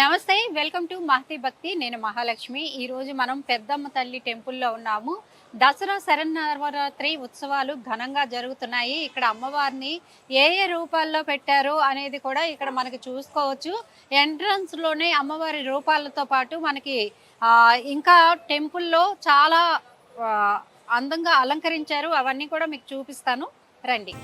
నమస్తే welcome to Mahathi భక్తి. నేను మహాలక్ష్మి. ఈ రోజు మనం పెద్దమ్మ తల్లి టెంపుల్లో ఉన్నాము. దసరా శరన్నవరాత్రి ఉత్సవాలు ఘనంగా జరుగుతున్నాయి. ఇక్కడ అమ్మవారిని ఏ ఏ రూపాల్లో పెట్టారు అనేది కూడా ఇక్కడ మనకి చూసుకోవచ్చు. ఎంట్రన్స్లోనే అమ్మవారి రూపాలతో పాటు మనకి ఇంకా టెంపుల్లో చాలా అందంగా అలంకరించారు. అవన్నీ కూడా మీకు చూపిస్తాను. రండి.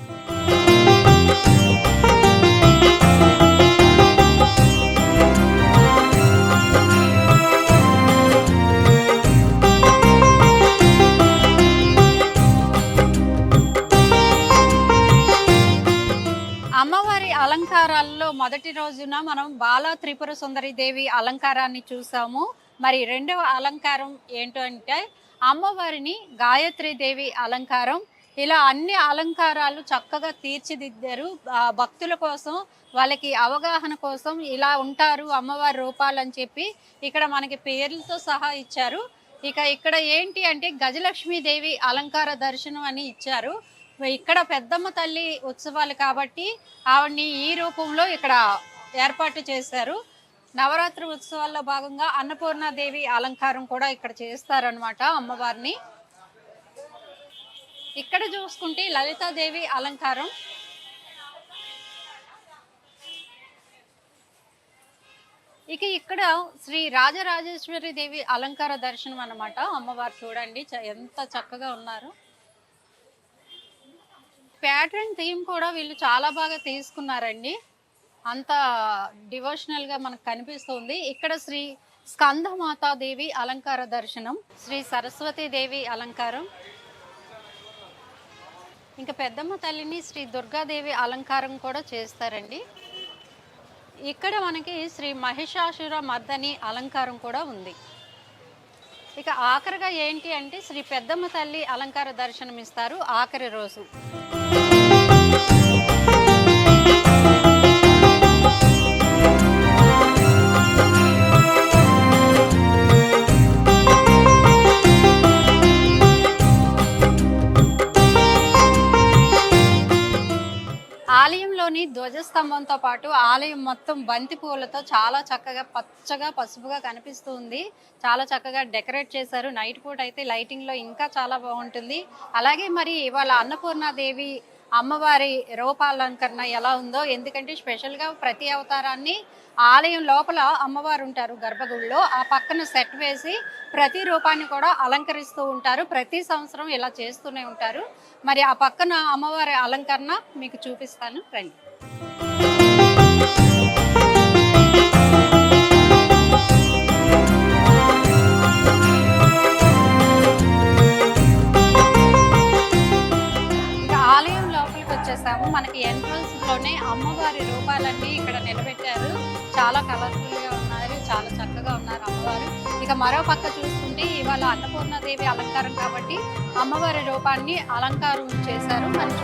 అమ్మవారి అలంకారాల్లో మొదటి రోజున మనం బాల త్రిపుర సుందరి దేవి అలంకారాన్ని చూసాము. మరి రెండవ అలంకారం ఏంటంటే అమ్మవారిని గాయత్రి దేవి అలంకారం. ఇలా అన్ని అలంకారాలు చక్కగా తీర్చిదిద్దారు. భక్తుల కోసం వాళ్ళకి అవగాహన కోసం ఇలా ఉంటారు అమ్మవారి రూపాలు అని చెప్పి ఇక్కడ మనకి పేర్లతో సహా ఇచ్చారు. ఇక ఇక్కడ ఏంటి అంటే గజలక్ష్మీదేవి అలంకార దర్శనం అని ఇచ్చారు. ఇక్కడ పెద్దమ్మ తల్లి ఉత్సవాలు కాబట్టి ఆవిడ్ని ఈ రూపంలో ఇక్కడ ఏర్పాటు చేశారు. నవరాత్రి ఉత్సవాల్లో భాగంగా అన్నపూర్ణాదేవి అలంకారం కూడా ఇక్కడ చేస్తారనమాట అమ్మవారిని. ఇక్కడ చూసుకుంటే లలితాదేవి అలంకారం. ఇక ఇక్కడ శ్రీ రాజరాజేశ్వరి దేవి అలంకార దర్శనం అనమాట అమ్మవారు చూడండి ఎంత చక్కగా ఉన్నారు. ప్యాటర్న్ థీమ్ కూడా వీళ్ళు చాలా బాగా తీసుకున్నారండి. అంత డివోషనల్గా మనకు కనిపిస్తుంది. ఇక్కడ శ్రీ స్కందమాతా దేవి అలంకార దర్శనం శ్రీ సరస్వతీదేవి అలంకారం. ఇంకా పెద్దమ్మ తల్లిని శ్రీ దుర్గాదేవి అలంకారం కూడా చేస్తారండి. ఇక్కడ మనకి శ్రీ మహిషాసుర మర్దని అలంకారం కూడా ఉంది. ఇక ఆఖరిగా ఏంటి అంటే శ్రీ పెద్దమ్మ తల్లి అలంకార దర్శనం ఇస్తారు ఆఖరి రోజు. ఆలయంలోని ధ్వజస్తంభంతో పాటు ఆలయం మొత్తం బంతి పూలతో చాలా చక్కగా పచ్చగా పసుపుగా కనిపిస్తుంది. చాలా చక్కగా డెకరేట్ చేశారు. నైట్ పూట అయితే లైటింగ్లో ఇంకా చాలా బాగుంటుంది. అలాగే మరి ఇవాళ అన్నపూర్ణాదేవి అమ్మవారి రూపాలంకరణ ఎలా ఉందో ఎందుకంటే స్పెషల్గా ప్రతి అవతారాన్ని ఆలయం లోపల అమ్మవారు ఉంటారు గర్భగుడిలో. ఆ పక్కన సెట్ వేసి ప్రతి రూపాన్ని కూడా అలంకరిస్తూ ఉంటారు. ప్రతి సంవత్సరం ఇలా చేస్తూనే ఉంటారు. మరి ఆ పక్కన అమ్మవారి అలంకరణ మీకు చూపిస్తాను. రండి. మనకి ఎంట్రన్స్లోనే అమ్మవారి రూపాలన్నీ ఇక్కడ నిలబెట్టారు. చాలా కలర్ఫుల్గా ఉన్నారు చాలా చక్కగా ఉన్నారు అమ్మవారు. ఇక మరో పక్క చూసుకుంటే ఇవాళ అన్నపూర్ణాదేవి అలంకారం కాబట్టి అమ్మవారి రూపాన్ని అలంకారం చేశారు. మనం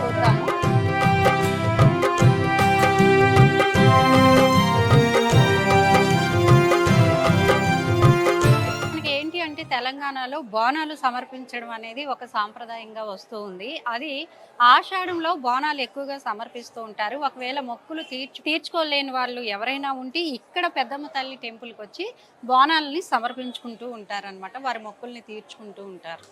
ఏంటి తెలంగాణలో బోనాలు సమర్పించడం అనేది ఒక సాంప్రదాయంగా వస్తూ ఉంది. అది ఆషాఢంలో బోనాలు ఎక్కువగా సమర్పిస్తూ ఉంటారు. ఒకవేళ మొక్కులు తీర్చు తీర్చుకోలేని వాళ్ళు ఎవరైనా ఉంటే ఇక్కడ పెద్దమ్మ తల్లి టెంపుల్కి వచ్చి బోనాలని సమర్పించుకుంటూ ఉంటారనమాట వారి మొక్కుల్ని తీర్చుకుంటూ ఉంటారు.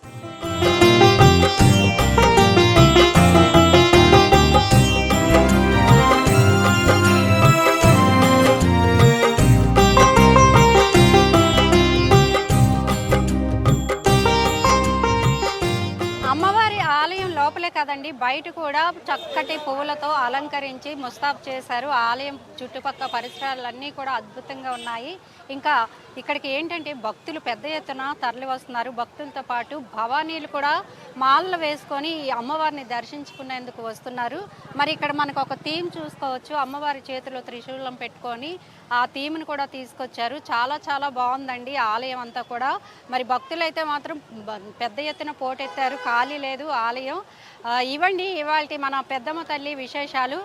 అండి బయట కూడా చక్కటి పువ్వులతో అలంకరించి ముస్తాబ్ చేశారు. ఆలయం చుట్టుపక్కల పరిసరాలన్నీ కూడా అద్భుతంగా ఉన్నాయి. ఇంకా ఇక్కడికి ఏంటంటే భక్తులు పెద్ద ఎత్తున తరలి వస్తున్నారు. భక్తులతో పాటు భవానీలు కూడా మాలలు వేసుకొని ఈ అమ్మవారిని దర్శించుకునేందుకు వస్తున్నారు. మరి ఇక్కడ మనకు ఒక థీమ్ చూసుకోవచ్చు. అమ్మవారి చేతిలో త్రిశూలం పెట్టుకొని ఆ థీమ్ని కూడా తీసుకొచ్చారు. చాలా చాలా బాగుందండి ఆలయం అంతా కూడా. మరి భక్తులైతే మాత్రం పెద్ద ఎత్తున పోటెత్తారు. ఖాళీ లేదు ఆలయం. ఇవ్వండి ఇవాళ మన పెద్దమ్మ తల్లి విశేషాలు.